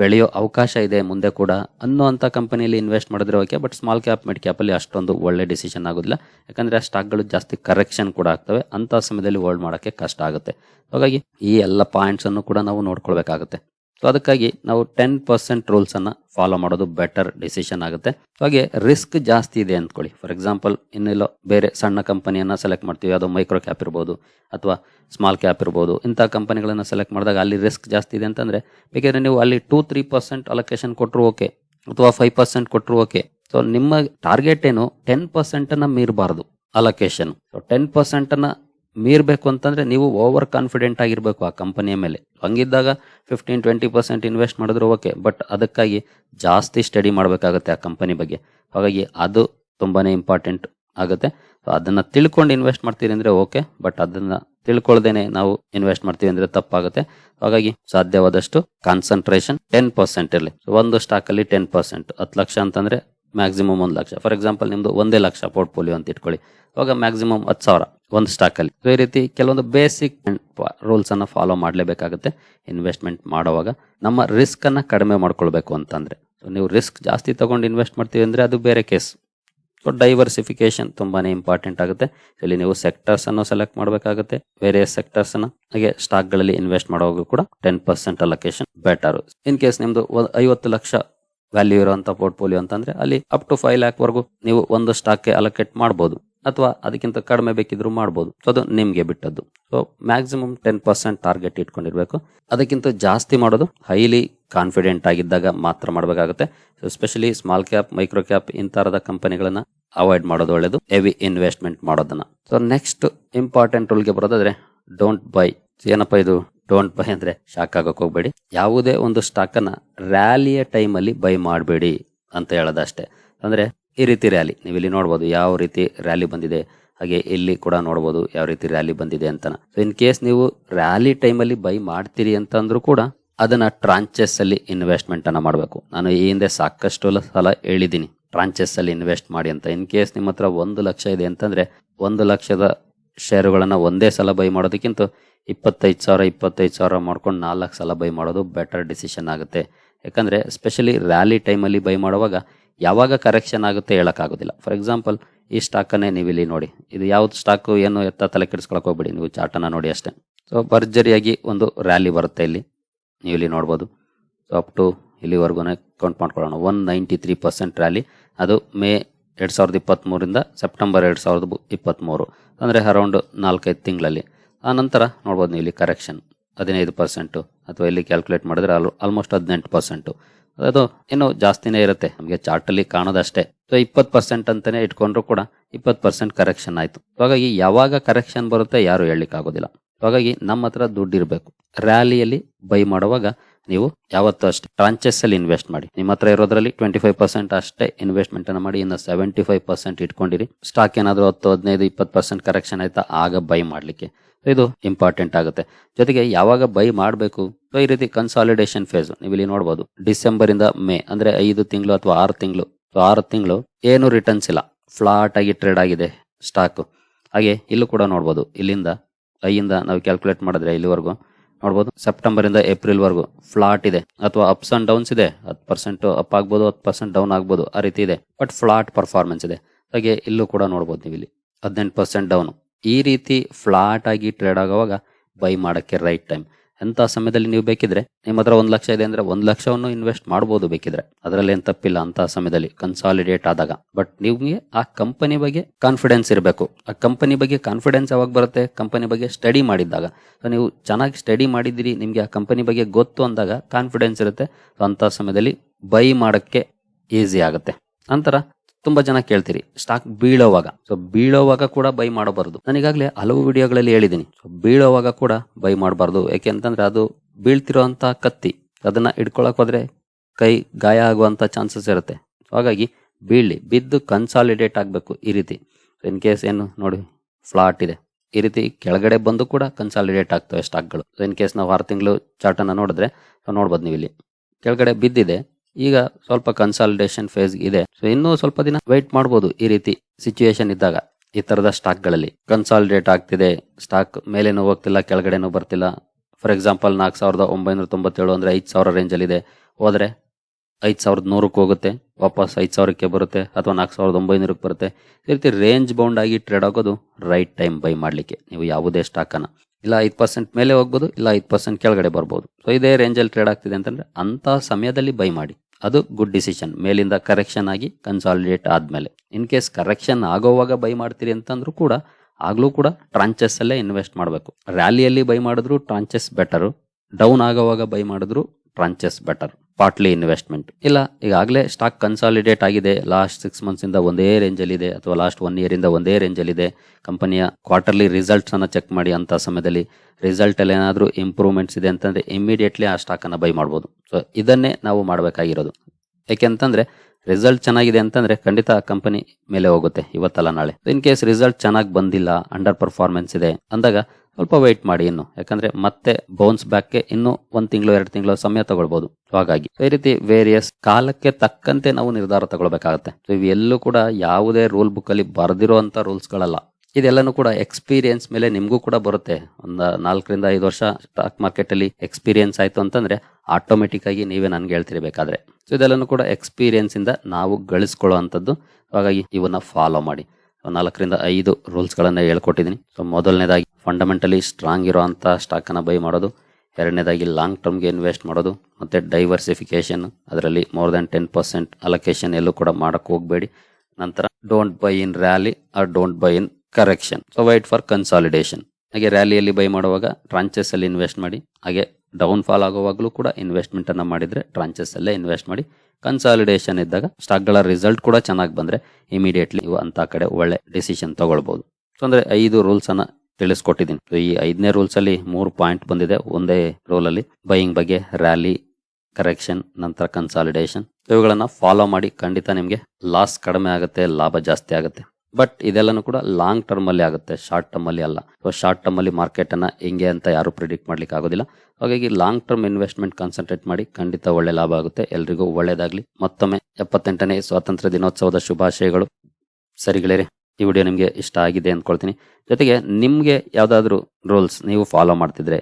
ಬೆಳೆಯೋ ಅವಕಾಶ ಇದೆ ಮುಂದೆ ಕೂಡ ಅನ್ನೋಂಥ ಕಂಪನಿಯಲ್ಲಿ ಇನ್ವೆಸ್ಟ್ ಮಾಡಿದ್ರೆ okay but small cap mid ಕ್ಯಾಪಲ್ಲಿ ಅಷ್ಟೊಂದು ಒಳ್ಳೆ ಡಿಸಿಷನ್ ಆಗೋದಿಲ್ಲ. ಯಾಕಂದ್ರೆ ಆ ಸ್ಟಾಕ್ಗಳು ಜಾಸ್ತಿ ಕರೆಕ್ಷನ್ ಕೂಡ ಆಗ್ತವೆ. ಅಂತ ಸಮಯದಲ್ಲಿ ಹೋಲ್ಡ್ ಮಾಡೋಕ್ಕೆ ಕಷ್ಟ ಆಗುತ್ತೆ. ಹಾಗಾಗಿ ಈ ಎಲ್ಲ ಪಾಯಿಂಟ್ಸ್ ಅನ್ನು ಕೂಡ ನಾವು ನೋಡ್ಕೊಳ್ಬೇಕಾಗುತ್ತೆ. ಸೊ ಅದಕ್ಕಾಗಿ ನಾವು ಟೆನ್ ಪರ್ಸೆಂಟ್ ರೂಲ್ಸನ್ನು ಫಾಲೋ ಮಾಡೋದು ಬೆಟರ್ ಡಿಸಿಷನ್ ಆಗುತ್ತೆ. ಹಾಗೆ ರಿಸ್ಕ್ ಜಾಸ್ತಿ ಇದೆ ಅಂದ್ಕೊಳ್ಳಿ. ಫಾರ್ ಎಕ್ಸಾಂಪಲ್ ಇನ್ನೆಲ್ಲೋ ಬೇರೆ ಸಣ್ಣ ಕಂಪನಿಯನ್ನು ಸೆಲೆಕ್ಟ್ ಮಾಡ್ತೀವಿ. ಅದು ಮೈಕ್ರೋ ಕ್ಯಾಪ್ ಇರ್ಬೋದು ಅಥವಾ ಸ್ಮಾಲ್ ಕ್ಯಾಪ್ ಇರ್ಬೋದು. ಇಂಥ ಕಂಪನಿಗಳನ್ನು ಸೆಲೆಕ್ಟ್ ಮಾಡಿದಾಗ ಅಲ್ಲಿ ರಿಸ್ಕ್ ಜಾಸ್ತಿ ಇದೆ ಅಂತಂದರೆ, ಬೇಕಿದ್ರೆ ನೀವು ಅಲ್ಲಿ ಟೂ ತ್ರೀ ಪರ್ಸೆಂಟ್ ಅಲೋಕೇಶನ್ ಕೊಟ್ಟರು ಓಕೆ ಅಥವಾ ಫೈವ್ ಪರ್ಸೆಂಟ್ ಕೊಟ್ಟರು ಓಕೆ ಸೊ ನಿಮ್ಮ ಟಾರ್ಗೆಟ್ ಏನು? ಟೆನ್ ಪರ್ಸೆಂಟನ್ನು ಮೀರಬಾರ್ದು ಅಲೋಕೇಶನ್ ಸೊ ಟೆನ್ ಪರ್ಸೆಂಟನ್ನು ಮೀರ್ಬೇಕು ಅಂತಂದ್ರೆ ನೀವು ಓವರ್ ಕಾನ್ಫಿಡೆಂಟ್ ಆಗಿರ್ಬೇಕು ಆ ಕಂಪನಿಯ ಮೇಲೆ. ಹಂಗಿದ್ದಾಗ ಫಿಫ್ಟೀನ್ ಟ್ವೆಂಟಿ ಪರ್ಸೆಂಟ್ ಇನ್ವೆಸ್ಟ್ ಮಾಡಿದ್ರು ಓಕೆ ಬಟ್ ಅದಕ್ಕಾಗಿ ಜಾಸ್ತಿ ಸ್ಟಡಿ ಮಾಡಬೇಕಾಗುತ್ತೆ ಆ ಕಂಪನಿ ಬಗ್ಗೆ. ಹಾಗಾಗಿ ಅದು ತುಂಬಾನೇ ಇಂಪಾರ್ಟೆಂಟ್ ಆಗುತ್ತೆ. ಅದನ್ನ ತಿಳ್ಕೊಂಡು ಇನ್ವೆಸ್ಟ್ ಮಾಡ್ತೀರಿ ಅಂದ್ರೆ ಓಕೆ ಬಟ್ ಅದನ್ನ ತಿಳ್ಕೊಳ್ದೇನೆ ನಾವು ಇನ್ವೆಸ್ಟ್ ಮಾಡ್ತೀವಿ ಅಂದ್ರೆ ತಪ್ಪಾಗುತ್ತೆ. ಹಾಗಾಗಿ ಸಾಧ್ಯವಾದಷ್ಟು ಕಾನ್ಸಂಟ್ರೇಷನ್ ಟೆನ್ ಪರ್ಸೆಂಟ್ ಇರಲಿ. ಒಂದು ಸ್ಟಾಕ್ ಅಲ್ಲಿ ಟೆನ್ ಪರ್ಸೆಂಟ್ ಹತ್ತು ಲಕ್ಷ ಅಂತಂದ್ರೆ ಮ್ಯಾಕ್ಸಿಮಮ್ ಒಂದು ಲಕ್ಷ. ಫಾರ್ ಎಕ್ಸಾಂಪಲ್ ನಿಮ್ಮದು ಒಂದೇ ಲಕ್ಷ ಪೋರ್ಟ್ಫೋಲಿಯೋ ಅಂತ ಇಟ್ಕೊಳ್ಳಿ. ಅವಾಗ ಮ್ಯಾಕ್ಸಿಮಮ್ ಹತ್ತು ಸಾವಿರ. ಒಂದು ಸ್ಟಾಕ್ ಅಲ್ಲಿ. ಈ ರೀತಿ ಕೆಲವೊಂದು ಬೇಸಿಕ್ ರೂಲ್ಸ್ ಅನ್ನ ಫಾಲೋ ಮಾಡಲೇಬೇಕಾಗುತ್ತೆ. ಇನ್ವೆಸ್ಟ್ಮೆಂಟ್ ಮಾಡುವಾಗ ನಮ್ಮ ರಿಸ್ಕ್ ಅನ್ನ ಕಡಿಮೆ ಮಾಡ್ಕೊಳ್ಬೇಕು ಅಂತಂದ್ರೆ. ನೀವು ರಿಸ್ಕ್ ಜಾಸ್ತಿ ತಗೊಂಡು ಇನ್ವೆಸ್ಟ್ ಮಾಡ್ತೀವಿ ಅಂದ್ರೆ ಅದು ಬೇರೆ ಕೇಸ್ ಸೊ ಡೈವರ್ಸಿಫಿಕೇಶನ್ ತುಂಬಾನೇ ಇಂಪಾರ್ಟೆಂಟ್ ಆಗುತ್ತೆ. ಇಲ್ಲಿ ನೀವು ಸೆಕ್ಟರ್ಸ್ ಅನ್ನು ಸೆಲೆಕ್ಟ್ ಮಾಡಬೇಕಾಗುತ್ತೆ. ಬೇರೆ ಸೆಕ್ಟರ್ಸ್ ಅನ್ನ. ಹಾಗೆ ಸ್ಟಾಕ್ಗಳಲ್ಲಿ ಇನ್ವೆಸ್ಟ್ ಮಾಡುವಾಗ ಕೂಡ ten percent allocation better in case ನಿಮ್ದು ಐವತ್ತು ಲಕ್ಷ ವ್ಯಾಲ್ಯೂ ಇರುವಂತ ಪೋರ್ಟ್ಫೋಲಿಯೋ ಅಂತಂದ್ರೆ ಅಲ್ಲಿ ಅಪ್ ಟು ಫೈವ್ ಲ್ಯಾಕ್ ವರೆಗೂ ನೀವು ಒಂದು ಸ್ಟಾಕ್ಗೆ ಅಲೋಕೇಟ್ ಮಾಡಬಹುದು ಅಥವಾ ಅದಕ್ಕಿಂತ ಕಡಿಮೆ ಬೇಕಿದ್ರು ಮಾಡ್ಬೋದು. ಸೊ ಅದು ನಿಮಗೆ ಬಿಟ್ಟದ್ದು. So maximum ten percent target ಇಟ್ಕೊಂಡಿರಬೇಕು. ಅದಕ್ಕಿಂತ ಜಾಸ್ತಿ ಮಾಡೋದು ಹೈಲಿ ಕಾನ್ಫಿಡೆಂಟ್ ಆಗಿದ್ದಾಗ ಮಾತ್ರ ಮಾಡಬೇಕಾಗುತ್ತೆ. So small cap micro cap ಇಂತರದ ಕಂಪನಿಗಳನ್ನ ಅವಾಯ್ಡ್ ಮಾಡೋದು ಒಳ್ಳೇದು. ಹೆವಿ ಇನ್ವೆಸ್ಟ್ಮೆಂಟ್ ಮಾಡೋದನ್ನ. ಸೊ ನೆಕ್ಸ್ಟ್ ಇಂಪಾರ್ಟೆಂಟ್ ರೂಲ್ಗೆ ಬರೋದಾದ್ರೆ ಡೋಂಟ್ ಬೈ ಏನಪ್ಪ ಇದು? ಡೋಂಟ್ ಬೈ ಅಂದ್ರೆ ಶಾಕ್ ಆಗಕ್ಕೆ ಹೋಗ್ಬೇಡಿ. ಯಾವುದೇ ಒಂದು ಸ್ಟಾಕ್ ಅನ್ನ ರ್ಯಾಲಿಯ ಟೈಮಲ್ಲಿ ಬೈ ಮಾಡಬೇಡಿ ಅಂತ ಹೇಳೋದಷ್ಟೇ. ಅಂದ್ರೆ ಈ ರೀತಿ ರ್ಯಾಲಿ. ನೀವು ಇಲ್ಲಿ ನೋಡ್ಬೋದು ಯಾವ ರೀತಿ ರ್ಯಾಲಿ ಬಂದಿದೆ. ಹಾಗೆ ಇಲ್ಲಿ ಕೂಡ ನೋಡ್ಬೋದು ಯಾವ ರೀತಿ ರ್ಯಾಲಿ ಬಂದಿದೆ ಅಂತ ಸೊ ಇನ್ ಕೇಸ್ ನೀವು ರ್ಯಾಲಿ ಟೈಮಲ್ಲಿ ಬೈ ಮಾಡ್ತೀರಿ ಅಂತಂದ್ರೂ ಕೂಡ ಅದನ್ನ ಟ್ರಾಂಚಸ್ಸಲ್ಲಿ ಅಲ್ಲಿ ಇನ್ವೆಸ್ಟ್ಮೆಂಟ್ ಅನ್ನ ಮಾಡಬೇಕು. ನಾನು ಈ ಹಿಂದೆ ಸಾಕಷ್ಟು ಸಲ ಹೇಳಿದ್ದೀನಿ. ಟ್ರಾಂಚಸ್ಸಲ್ಲಿ ಇನ್ವೆಸ್ಟ್ ಮಾಡಿ ಅಂತ. ಇನ್ ಕೇಸ್ ನಿಮ್ಮ ಹತ್ರ ಒಂದು ಲಕ್ಷ ಇದೆ ಅಂತಂದ್ರೆ ಒಂದು ಲಕ್ಷದ ಶೇರುಗಳನ್ನು ಒಂದೇ ಸಲ ಬೈ ಮಾಡೋದಕ್ಕಿಂತ ಇಪ್ಪತ್ತೈದು ಸಾವಿರ ಇಪ್ಪತ್ತೈದು ಸಾವಿರ ಮಾಡ್ಕೊಂಡು ನಾಲ್ಕು ಸಲ ಬೈ ಮಾಡೋದು ಬೆಟರ್ ಡಿಸಿಷನ್ ಆಗುತ್ತೆ. ಯಾಕಂದ್ರೆ ಸ್ಪೆಷಲಿ ರ್ಯಾಲಿ ಟೈಮಲ್ಲಿ ಬೈ ಮಾಡುವಾಗ ಯಾವಾಗ ಕರೆಕ್ಷನ್ ಆಗುತ್ತೆ ಹೇಳೋಕ್ಕಾಗೋದಿಲ್ಲ. ಫಾರ್ ಎಕ್ಸಾಂಪಲ್ ಈ ಸ್ಟಾಕನ್ನೇ ನೀವು ಇಲ್ಲಿ ನೋಡಿ. ಇದು ಯಾವ್ದು ಸ್ಟಾಕು ಏನು ಎತ್ತ ತಲೆ ಕೆಡಿಸ್ಕೊಳಕ್ ಹೋಗ್ಬೇಡಿ. ನೀವು ಚಾರ್ಟನ್ನ ನೋಡಿ ಅಷ್ಟೇ. ಸೊ ಭರ್ಜರಿಯಾಗಿ ಒಂದು ರ್ಯಾಲಿ ಬರುತ್ತೆ ಇಲ್ಲಿ. ನೀವು ಇಲ್ಲಿ ನೋಡ್ಬೋದು. ಸೊ ಅಪ್ ಟು ಇಲ್ಲಿವರೆಗೂ ಕೌಂಟ್ ಮಾಡ್ಕೊಳ್ಳೋಣ. One ninety three percent rally ಅದು ಮೇ ಎರಡು ಸಾವಿರದ ಇಪ್ಪತ್ತ್ಮೂರಿಂದ ಸೆಪ್ಟೆಂಬರ್ ಎರಡು ಸಾವಿರದ ಇಪ್ಪತ್ತ್ಮೂರು ಅಂದರೆ ಅರೌಂಡ್ ನಾಲ್ಕೈದು ತಿಂಗಳಲ್ಲಿ. ಆ ನಂತರ ನೋಡ್ಬೋದು ನೀವು ಇಲ್ಲಿ ಕರೆಕ್ಷನ್ ಹದಿನೈದು ಪರ್ಸೆಂಟು ಅಥವಾ ಇಲ್ಲಿ ಕ್ಯಾಲ್ಕುಲೇಟ್ ಮಾಡಿದ್ರೆ ಆಲ್ ಆಲ್ಮೋಸ್ಟ್ ಹದಿನೆಂಟು ಪರ್ಸೆಂಟು ಅದು ಇನ್ನು ಜಾಸ್ತಿನೇ ಇರುತ್ತೆ. ನಮಗೆ ಚಾರ್ಟಲ್ಲಿ ಕಾಣೋದಷ್ಟೇ. ಸೊ ಇಪ್ಪತ್ತು ಪರ್ಸೆಂಟ್ ಅಂತಾನೆ ಇಟ್ಕೊಂಡ್ರು ಕೂಡ ಇಪ್ಪತ್ತು ಪರ್ಸೆಂಟ್ ಕರೆಕ್ಷನ್ ಆಯಿತು. ಹಾಗಾಗಿ ಯಾವಾಗ ಕರೆಕ್ಷನ್ ಬರುತ್ತೆ ಯಾರು ಹೇಳಲಿಕ್ಕಾಗೋದಿಲ್ಲ. ಹಾಗಾಗಿ ನಮ್ಮ ಹತ್ರ ದುಡ್ಡು ಇರಬೇಕು ರ್ಯಾಲಿಯಲ್ಲಿ ಬೈ ಮಾಡುವಾಗ ನೀವು ಯಾವತ್ತೂ ಅಷ್ಟೇ ಟ್ರಾಂಚಸ್ ಅಲ್ಲಿ ಇನ್ವೆಸ್ಟ್ ಮಾಡಿ. ನಿಮ್ಮ ಹತ್ರ ಇರೋದ್ರಲ್ಲಿ ಟ್ವೆಂಟಿ ಫೈವ್ ಪರ್ಸೆಂಟ್ ಅಷ್ಟೇ ಇನ್ವೆಸ್ಟ್ಮೆಂಟ್ ಅನ್ನು ಮಾಡಿ, ಇನ್ನು ಸೆವೆಂಟಿ ಫೈವ್ ಪರ್ಸೆಂಟ್ ಇಟ್ಕೊಂಡಿರಿ. ಸ್ಟಾಕ್ ಏನಾದರೂ ಹತ್ತು, ಹದಿನೈದು, ಇಪ್ಪತ್ತು ಪರ್ಸೆಂಟ್ ಕರೆಕ್ಷನ್ ಆಯ್ತಾ, ಆಗ ಬೈ ಮಾಡಲಿಕ್ಕೆ. ಇದು ಇಂಪಾರ್ಟೆಂಟ್ ಆಗುತ್ತೆ. ಜೊತೆಗೆ ಯಾವಾಗ ಬೈ ಮಾಡಬೇಕು? ಸೊ ಈ ರೀತಿ ಕನ್ಸಾಲಿಡೇಷನ್ ಫೇಸ್ ನೀವು ಇಲ್ಲಿ ನೋಡಬಹುದು ಡಿಸೆಂಬರ್ ಇಂದ ಮೇ ಅಂದ್ರೆ ಐದು ತಿಂಗಳು ಅಥವಾ ಆರು ತಿಂಗಳು. ಆರು ತಿಂಗಳು ಏನು ರಿಟರ್ನ್ಸ್ ಇಲ್ಲ. ಫ್ಲಾಟ್ ಆಗಿ ಟ್ರೇಡ್ ಆಗಿದೆ ಸ್ಟಾಕ್ ಹಾಗೆ ಇಲ್ಲೂ ಕೂಡ ನೋಡ್ಬೋದು. ಇಲ್ಲಿಂದ ಐಯಿಂದ ನಾವು ಕ್ಯಾಲ್ಕುಲೇಟ್ ಮಾಡಿದ್ರೆ ಇಲ್ಲಿವರೆಗೂ ನೋಡಬಹುದು ಸೆಪ್ಟೆಂಬರ್ ಇಂದ ಏಪ್ರಿಲ್ ವರೆಗೂ ಫ್ಲಾಟ್ ಇದೆ. ಅಥವಾ ಅಪ್ಸ್ ಅಂಡ್ ಡೌನ್ಸ್ ಇದೆ. ಹತ್ತು ಪರ್ಸೆಂಟ್ ಅಪ್ ಆಗ್ಬೋದು, ಹತ್ತು ಪರ್ಸೆಂಟ್ ಡೌನ್ ಆಗ್ಬೋದು. ಆ ರೀತಿ ಇದೆ. ಬಟ್ ಫ್ಲಾಟ್ ಪರ್ಫಾರ್ಮೆನ್ಸ್ ಇದೆ. ಹಾಗೆ ಇಲ್ಲೂ ಕೂಡ ನೋಡ್ಬೋದು ನೀವು ಇಲ್ಲಿ ಹದಿನೆಂಟು ಪರ್ಸೆಂಟ್ ಡೌನ್ ಈ ರೀತಿ ಫ್ಲಾಟ್ ಆಗಿ ಟ್ರೇಡ್ ಆಗುವಾಗ ಬೈ ಮಾಡೋಕ್ಕೆ ರೈಟ್ ಟೈಮ್ ಎಂಥ ಸಮಯದಲ್ಲಿ ನೀವು ಬೇಕಿದ್ರೆ ನಿಮ್ಮ ಹತ್ರ ಒಂದು ಲಕ್ಷ ಇದೆ ಅಂದ್ರೆ ಒಂದು ಲಕ್ಷವನ್ನು ಇನ್ವೆಸ್ಟ್ ಮಾಡ್ಬೋದು ಬೇಕಿದ್ರೆ. ಅದರಲ್ಲಿ ಏನು ತಪ್ಪಿಲ್ಲ ಅಂತ ಸಮಯದಲ್ಲಿ ಕನ್ಸಾಲಿಡೇಟ್ ಆದಾಗ. ಬಟ್ ನಿಮಗೆ ಆ ಕಂಪನಿ ಬಗ್ಗೆ ಕಾನ್ಫಿಡೆನ್ಸ್ ಇರಬೇಕು. ಆ ಕಂಪನಿ ಬಗ್ಗೆ ಕಾನ್ಫಿಡೆನ್ಸ್ ಯಾವಾಗ ಬರುತ್ತೆ? ಕಂಪನಿ ಬಗ್ಗೆ ಸ್ಟಡಿ ಮಾಡಿದ್ದಾಗ. ಸೊ ನೀವು ಚೆನ್ನಾಗಿ ಸ್ಟಡಿ ಮಾಡಿದ್ದೀರಿ, ನಿಮಗೆ ಆ ಕಂಪನಿ ಬಗ್ಗೆ ಗೊತ್ತು ಅಂದಾಗ ಕಾನ್ಫಿಡೆನ್ಸ್ ಇರುತ್ತೆ. ಸೊ ಅಂಥ ಸಮಯದಲ್ಲಿ ಬೈ ಮಾಡೋಕ್ಕೆ ಈಸಿ ಆಗುತ್ತೆ. ನಂತರ ತುಂಬಾ ಜನ ಕೇಳ್ತೀರಿ ಸ್ಟಾಕ್ ಬೀಳೋವಾಗ. ಸೊ ಬೀಳೋವಾಗ ಕೂಡ ಬೈ ಮಾಡಬಾರದು. ನಾನೀಗಾಗಲೇ ಹಲವು ವಿಡಿಯೋಗಳಲ್ಲಿ ಹೇಳಿದ್ದೀನಿ ಬೀಳೋವಾಗ ಕೂಡ ಬೈ ಮಾಡಬಾರ್ದು. ಯಾಕೆ ಅಂತಂದ್ರೆ ಅದು ಬೀಳ್ತಿರೋಂತ ಕತ್ತಿ. ಅದನ್ನ ಇಟ್ಕೊಳಕ್ ಹೋದ್ರೆ ಕೈ ಗಾಯ ಆಗುವಂತ ಚಾನ್ಸಸ್ ಇರುತ್ತೆ. ಹಾಗಾಗಿ ಬೀಳಿ, ಬಿದ್ದು ಕನ್ಸಾಲಿಡೇಟ್ ಆಗಬೇಕು ಈ ರೀತಿ. ಇನ್ ಕೇಸ್ ಏನು ನೋಡಿ ಫ್ಲಾಟ್ ಇದೆ. ಈ ರೀತಿ ಕೆಳಗಡೆ ಬಂದು ಕೂಡ ಕನ್ಸಾಲಿಡೇಟ್ ಆಗ್ತವೆ ಸ್ಟಾಕ್ಗಳು ಇನ್ ಕೇಸ್ ನಾವು ಆರು ತಿಂಗಳು ಚಾರ್ಟ್ ಅನ್ನ ನೋಡಿದ್ರೆ ನೋಡ್ಬೋದು ನೀವು ಇಲ್ಲಿ ಕೆಳಗಡೆ ಬಿದ್ದಿದೆ. ಈಗ ಸ್ವಲ್ಪ ಕನ್ಸಾಲಿಡೇಷನ್ ಫೇಸ್ ಇದೆ. ಸೊ ಇನ್ನೂ ಸ್ವಲ್ಪ ದಿನ ವೈಟ್ ಮಾಡಬಹುದು ಈ ರೀತಿ ಸಿಚುಯೇಷನ್ ಇದ್ದಾಗ, ಈ ತರದ ಸ್ಟಾಕ್ಗಳಲ್ಲಿ ಕನ್ಸಾಲಿಡೇಟ್ ಆಗ್ತಿದೆ ಸ್ಟಾಕ್ ಮೇಲೇನೂ ಹೋಗ್ತಿಲ್ಲ ಕೆಳಗಡೆನೂ ಬರ್ತಿಲ್ಲ. ಫಾರ್ ಎಕ್ಸಾಂಪಲ್ ನಾಲ್ಕು ಸಾವಿರದ ಒಂಬೈನೂರ ತೊಂಬತ್ತೇಳು ಅಂದ್ರೆ ಐದು ಸಾವಿರ ರೇಂಜಲ್ಲಿ ಇದೆ. ಹೋದ್ರೆ ಐದು ಸಾವಿರದ ನೂರಕ್ಕೆ ಹೋಗುತ್ತೆ, ವಾಪಸ್ ಐದು ಸಾವಿರಕ್ಕೆ ಬರುತ್ತೆ ಅಥವಾ ನಾಲ್ಕು ಸಾವಿರದ ಒಂಬೈನೂರಕ್ಕೆ ಬರುತ್ತೆ. ಈ ರೀತಿ ರೇಂಜ್ ಬೌಂಡ್ ಆಗಿ ಟ್ರೇಡ್ ಆಗೋದು ರೈಟ್ ಟೈಮ್ ಬೈ ಮಾಡಲಿಕ್ಕೆ. ನೀವು ಯಾವುದೇ ಸ್ಟಾಕನ್ನು ಇಲ್ಲ ಐದು ಪರ್ಸೆಂಟ್ ಮೇಲೆ ಹೋಗ್ಬೋದು, ಇಲ್ಲ ಐದು ಪರ್ಸೆಂಟ್ ಕೆಳಗಡೆ ಬರ್ಬೋದು. ಸೊ ಇದೇ ರೇಂಜಲ್ಲಿ ಟ್ರೇಡ್ ಆಗ್ತಿದೆ ಅಂತಂದರೆ ಅಂಥ ಸಮಯದಲ್ಲಿ ಬೈ ಮಾಡಿ. ಅದು ಗುಡ್ ಡಿಸಿಷನ್ ಮೇಲಿಂದ ಕರೆಕ್ಷನ್ ಆಗಿ ಕನ್ಸಾಲಿಡೇಟ್ ಆದಮೇಲೆ. ಇನ್ ಕೇಸ್ ಕರೆಕ್ಷನ್ ಆಗೋವಾಗ ಬೈ ಮಾಡ್ತೀರಿ ಅಂತಂದ್ರೂ ಕೂಡ, ಆಗಲೂ ಕೂಡ ಟ್ರಾಂಚಸ್ಸಲ್ಲೇ ಇನ್ವೆಸ್ಟ್ ಮಾಡಬೇಕು. ರ್ಯಾಲಿಯಲ್ಲಿ ಬೈ ಮಾಡಿದ್ರು ಟ್ರಾಂಚಸ್ ಬೆಟರು ಡೌನ್ ಆಗೋವಾಗ ಬೈ ಮಾಡಿದ್ರು ಟ್ರಾಂಚಸ್ ಬೆಟರ್ ಪಾರ್ಟ್ಲಿ ಇನ್ವೆಸ್ಟ್ಮೆಂಟ್ ಇಲ್ಲ, ಈಗಾಗಲೇ ಸ್ಟಾಕ್ ಕನ್ಸಾಲಿಡೇಟ್ ಆಗಿದೆ. ಲಾಸ್ಟ್ ಸಿಕ್ಸ್ ಮಂತ್ಸಿಂದ ಒಂದೇ ರೇಂಜಲ್ಲಿದೆ ಅಥವಾ ಲಾಸ್ಟ್ ಒನ್ ಇಯರಿಂದ ಒಂದೇ ರೇಂಜಲ್ಲಿದೆ ಕಂಪನಿಯ ಕ್ವಾರ್ಟರ್ಲಿ ರಿಸಲ್ಟ್ಸನ್ನು ಚೆಕ್ ಮಾಡಿ ಅಂಥ ಸಮಯದಲ್ಲಿ ರಿಸಲ್ಟಲ್ಲಿ ಏನಾದರೂ ಇಂಪ್ರೂವ್ಮೆಂಟ್ಸ್ ಇದೆ ಅಂತಂದರೆ ಇಮಿಡಿಯೇಟ್ಲಿ ಆ ಸ್ಟಾಕನ್ನು ಬೈ ಮಾಡ್ಬೋದು. ಸೊ ಇದನ್ನೇ ನಾವು ಮಾಡಬೇಕಾಗಿರೋದು. ಏಕೆಂತಂದರೆ ರಿಸಲ್ಟ್ ಚೆನ್ನಾಗಿದೆ ಅಂತಂದರೆ ಖಂಡಿತ ಕಂಪನಿ ಮೇಲೆ ಹೋಗುತ್ತೆ ಇವತ್ತಲ್ಲ ನಾಳೆ. ಇನ್ ಕೇಸ್ ರಿಸಲ್ಟ್ ಚೆನ್ನಾಗಿ ಬಂದಿಲ್ಲ ಅಂಡರ್ ಪರ್ಫಾರ್ಮೆನ್ಸ್ ಇದೆ, ಅಂದಾಗ ಸ್ವಲ್ಪ ವೆಯ್ಟ್ ಮಾಡಿ ಇನ್ನು. ಯಾಕಂದ್ರೆ ಮತ್ತೆ ಬೌನ್ಸ್ ಬ್ಯಾಕ್ಗೆ ಇನ್ನು ಒಂದ್ ತಿಂಗಳು, ಎರಡು ತಿಂಗಳು ಸಮಯ ತಗೊಳ್ಬಹುದು So ಹಾಗಾಗಿ ಈ ರೀತಿ ವೇರಿಯಸ್ ಕಾಲಕ್ಕೆ ತಕ್ಕಂತೆ ನಾವು ನಿರ್ಧಾರ ತಗೊಳ್ಬೇಕಾಗತ್ತೆ. ಸೊ ಇವೆಲ್ಲೂ ಕೂಡ ಯಾವುದೇ ರೂಲ್ ಬುಕ್ ಅಲ್ಲಿ ಬರೆದಿರುವಂತ ರೂಲ್ಸ್ಗಳಲ್ಲ ಇದೆಲ್ಲನೂ ಕೂಡ ಎಕ್ಸ್ಪೀರಿಯನ್ಸ್ ಮೇಲೆ ನಿಮಗೂ ಕೂಡ ಬರುತ್ತೆ. ಒಂದು ನಾಲ್ಕರಿಂದ ಐದು ವರ್ಷ ಸ್ಟಾಕ್ ಮಾರ್ಕೆಟ್ ಅಲ್ಲಿ ಎಕ್ಸ್ಪೀರಿಯನ್ಸ್ ಆಯ್ತು ಅಂತಂದ್ರೆ ಆಟೋಮೆಟಿಕ್ ಆಗಿ ನೀವೇ ನನ್ಗೆ ಹೇಳ್ತಿರಬೇಕಾದ್ರೆ. ಸೊ ಇದೆಲ್ಲನೂ ಕೂಡ ಎಕ್ಸ್ಪೀರಿಯನ್ಸ್ ಇಂದ ನಾವು ಗಳಿಸ್ಕೊಳ್ಳುವಂಥದ್ದು. ಹಾಗಾಗಿ ಇವನ್ನ ಫಾಲೋ ಮಾಡಿ. ನಾಲ್ಕರಿಂದ ಐದು ರೂಲ್ಸ್ ಗಳನ್ನ ಹೇಳ್ಕೊಟ್ಟಿದ್ದೀನಿ. ಸೊ ಮೊದಲನೇದಾಗಿ ಫಂಡಮೆಂಟಲಿ ಸ್ಟ್ರಾಂಗ್ ಇರೋ ಸ್ಟಾಕ್ ಅನ್ನ ಬೈ ಮಾಡೋದು. ಎರಡನೇದಾಗಿ ಲಾಂಗ್ ಟರ್ಮ್ಗೆ ಇನ್ವೆಸ್ಟ್ ಮಾಡೋದು. ಮತ್ತೆ ಡೈವರ್ಸಿಫಿಕೇಶನ್ ಅದರಲ್ಲಿ more than ten percent allocation ಎಲ್ಲೂ ಕೂಡ ಮಾಡಕ್ ಹೋಗಬೇಡಿ. ನಂತರ don't buy in rally or don't buy in correction so wait for consolidation ಹಾಗೆ ರ್ಯಾಲಿಯಲ್ಲಿ ಬೈ ಮಾಡುವಾಗ ಟ್ರಾಂಚಸ್ ಅಲ್ಲಿ ಇನ್ವೆಸ್ಟ್ ಮಾಡಿ. ಹಾಗೆ ಡೌನ್ ಫಾಲ್ ಆಗುವಾಗಲೂ ಕೂಡ ಇನ್ವೆಸ್ಟ್ಮೆಂಟ್ ಮಾಡಿದರೆ ಮಾಡಿದ್ರೆ ಟ್ರಾಂಚಸ್ ಅಲ್ಲೇ ಇನ್ವೆಸ್ಟ್ ಮಾಡಿ. ಕನ್ಸಾಲಿಡೇಷನ್ ಇದ್ದಾಗ ಸ್ಟಾಕ್ಗಳ ರಿಸಲ್ಟ್ ಕೂಡ ಚೆನ್ನಾಗಿ ಬಂದ್ರೆ ಇಮಿಡಿಯೇಟ್ಲಿ ಅಂತ ಕಡೆ ಒಳ್ಳೆ ಡಿಸಿಷನ್ ತೊಗೊಳ್ಬೋದು. ಸೊ ಅಂದ್ರೆ ಐದು ರೂಲ್ಸ್ ಅನ್ನ ತಿಳಿಸ್ಕೊಟ್ಟಿದ್ದೀನಿ. ಈ ಐದನೇ ರೂಲ್ಸ್ ಅಲ್ಲಿ ಮೂರು ಪಾಯಿಂಟ್ ಬಂದಿದೆ. ಒಂದೇ ರೂಲ್ ಅಲ್ಲಿ ಬೈಯಿಂಗ್ ಬಗ್ಗೆ ರ್ಯಾಲಿ ಕರೆಕ್ಷನ್ ನಂತರ ಕನ್ಸಾಲಿಡೇಷನ್ ಇವುಗಳನ್ನು ಫಾಲೋ ಮಾಡಿ ಖಂಡಿತ ನಿಮಗೆ ಲಾಸ್ ಕಡಿಮೆ ಆಗುತ್ತೆ, ಲಾಭ ಜಾಸ್ತಿ ಆಗುತ್ತೆ. ಬಟ್ ಇದೆಲ್ಲನೂ ಕೂಡ ಲಾಂಗ್ ಟರ್ಮ್ ಅಲ್ಲಿ ಆಗುತ್ತೆ ಶಾರ್ಟ್ ಟರ್ಮ್ ಅಲ್ಲಿ ಅಲ್ಲ. ಶಾರ್ಟ್ ಟರ್ಮ್ ಅಲ್ಲಿ ಮಾರ್ಕೆಟ್ ಅನ್ನ ಹೆಂಗೆ ಅಂತ ಯಾರು ಪ್ರಿಡಿಕ್ಟ್ ಮಾಡ್ಲಿಕ್ಕೆ ಆಗೋದಿಲ್ಲ. ಹಾಗಾಗಿ ಲಾಂಗ್ ಟರ್ಮ್ ಇನ್ವೆಸ್ಟ್ಮೆಂಟ್ ಕಾನ್ಸಂಟ್ರೇಟ್ ಮಾಡಿ ಖಂಡಿತ ಒಳ್ಳೆ ಲಾಭ ಆಗುತ್ತೆ. ಎಲ್ರಿಗೂ ಒಳ್ಳೇದಾಗ್ಲಿ. ಮತ್ತೊಮ್ಮೆ ಎಪ್ಪತ್ತೆಂಟನೇ ಸ್ವಾತಂತ್ರ್ಯ ದಿನೋತ್ಸವದ ಶುಭಾಶಯಗಳು. ಸರಿಗಳೇ ಈ ವಿಡಿಯೋ ನಿಮಗೆ ಇಷ್ಟ ಆಗಿದೆ ಅಂದ್ಕೊಳ್ತೀನಿ. ಜೊತೆಗೆ ನಿಮ್ಗೆ ಯಾವ್ದಾದ್ರು ರೂಲ್ಸ್ ನೀವು ಫಾಲೋ ಮಾಡ್ತಿದ್ರೆ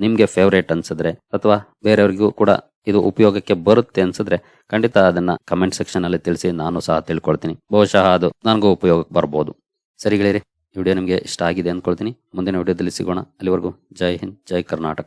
ನಿಮ್ಗೆ ಫೇವ್ರೇಟ್ ಅನ್ಸಿದ್ರೆ ಅಥವಾ ಬೇರೆಯವರಿಗೂ ಕೂಡ ಇದು ಉಪಯೋಗಕ್ಕೆ ಬರುತ್ತೆ ಅನ್ಸಿದ್ರೆ ಖಂಡಿತ ಅದನ್ನ ಕಮೆಂಟ್ ಸೆಕ್ಷನ್ ಅಲ್ಲಿ ತಿಳಿಸಿ ನಾನು ಸಹ ತಿಳ್ಕೊಳ್ತೀನಿ. ಬಹುಶಃ ಅದು ನನಗೂ ಉಪಯೋಗಕ್ಕೆ ಬರ್ಬೋದು. ಸರಿಗಳಿರಿ ವಿಡಿಯೋ ನಿಮಗೆ ಇಷ್ಟ ಆಗಿದೆ ಅಂದ್ಕೊಳ್ತೀನಿ ಮುಂದಿನ ವಿಡಿಯೋದಲ್ಲಿ ಸಿಗೋಣ. ಅಲ್ಲಿವರೆಗೂ ಜೈ ಹಿಂದ್, ಜೈ ಕರ್ನಾಟಕ.